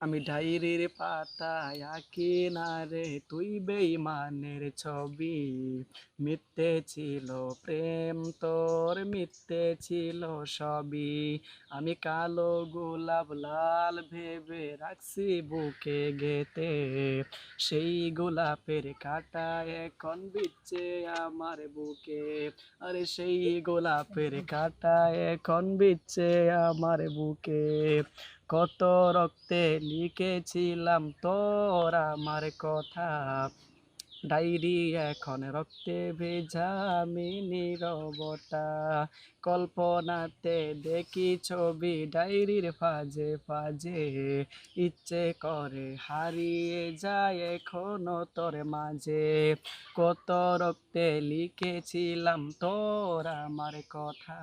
আমি ডায়েরির পাতায় না রে, তুই বেইমানের ছবি। মিথ্যে ছিল প্রেম, তোর মিথ্যে ছিল সবই। আমি কালো গোলাপ লাল ভেবে রাখছি বুকে গেতে সেই গোলাপের কাটা এখন বিচ্ছে আমার বুকে। আরে সেই গোলাপের কাটা এখন বিচ্ছে আমার বুকে। কত রক্তে লিখেছিলাম তোর আমার কথা। ডায়েরি এখন রক্তে ভেজা আমি নীরবতা কল্পনাতে দেখি ছবি ডায়েরির ফাজে ফাজে। ইচ্ছে করে হারিয়ে যায় এখনও তোর মাঝে। কত রক্তে লিখেছিলাম তোর আমার কথা।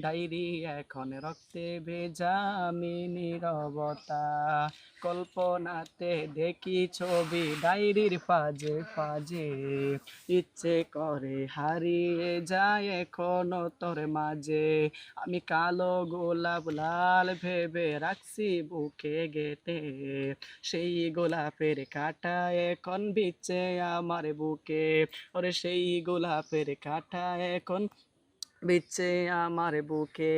ডায়েরি এখন রক্তে ভেজা আমি নীরবতা কল্পনাতে দেখি ছবি ডায়েরির পাজে পাজে, ইচ্ছে করে হারিয়ে যায় এখনও তোর মাঝে। আমি কালো, গোলাপ, লাল ভেবে রাখছি বুকে গেতে সেই গোলাপের কাটা এখন বিচ্ছে আমার বুকে। ওরে সেই গোলাপের কাটা এখন বিচ্ছে আমার বুকে।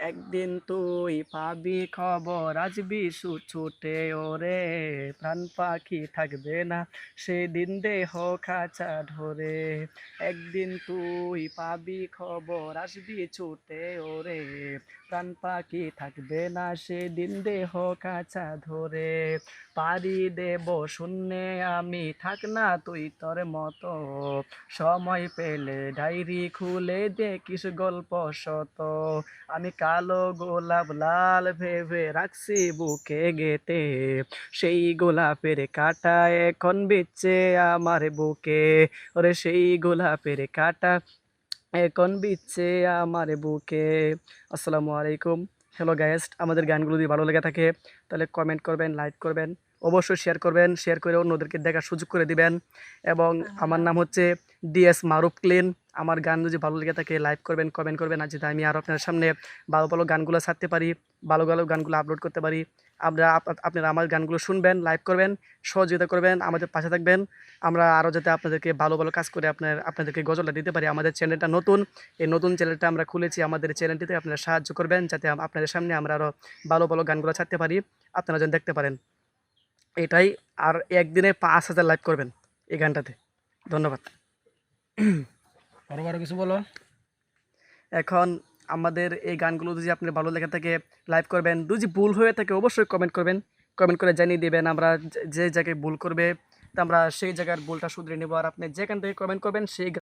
একদিন তুই পাবি খবর আসবি ছুটে ওরে। প্রাণ পাখি থাকবে না, সেদিন দেহ খাঁচা ধরে। একদিন তুই পাবি খবর আসবি ছুটে ওরে। প্রাণ পাখি থাকবে না, সেদিন দেহ কাছা ধরে। পারি দেব শূন্যে, আমি থাক না তুই তোর মতো। সময় পেলে ডায়েরি খুলে দেখিস গল্প শত। আমি কালো গোলাপ লাল ভেবে রাখছি বুকে গেতে সেই গোলাপের কাটা এখন বিচ্ছে আমার বুকে। ওরে সেই গোলাপের কাটা এখন বিচ্ছে আমার বুকে। আসসালামু আলাইকুম। হ্যালো গায়েস্ট আমাদের গানগুলো যদি ভালো লেগে থাকে তাহলে কমেন্ট করবেন লাইক করবেন অবশ্যই শেয়ার করবেন শেয়ার করে অন্যদেরকে দেখার সুযোগ করে দিবেন। এবং আমার নাম হচ্ছে ডিএস মারুফ ক্লিন আমার গান যদি ভালো লেগে থাকে লাইক করবেন কমেন্ট করবেন, আর যদি আমি আরও আপনার সামনে ভালো ভালো গানগুলো ছাড়তে পারি, ভালো ভালো গানগুলো আপলোড করতে পারি আপনারা আপ- আপনারা আমার গানগুলো শুনবেন লাইক করবেন, সহযোগিতা করবেন, আমাদের পাশে থাকবেন। আমরা আরও যাতে আপনাদেরকে ভালো ভালো কাজ করে আপনার, আপনাদেরকে গজলটা দিতে পারি, আমাদের চ্যানেলটা নতুন, এই নতুন চ্যানেলটা আমরা খুলেছি, আমাদের চ্যানেলটিতে আপনারা সাহায্য করবেন, যাতে আপনাদের সামনে আমরা আরও ভালো ভালো গানগুলো ছাড়তে পারি, আপনারা যেন দেখতে পারেন। এটাই, আর একদিনে পাঁচ হাজার লাইক করবেন এই গানটাতে। ধন্যবাদ। আরও আরও কিছু বলো। এখন আমাদের এই গানগুলো যদি আপনি ভালো লেগে থাকে লাইভ করবেন। যদি ভুল হয়ে থাকে, অবশ্যই কমেন্ট করবেন। কমেন্ট করে জানিয়ে দেবেন আমরা যে জায়গায় ভুল করবে, তা আমরা সেই জায়গার ভুলটা শুধরে নেব। আর আপনি যেখান থেকে কমেন্ট করবেন, সেই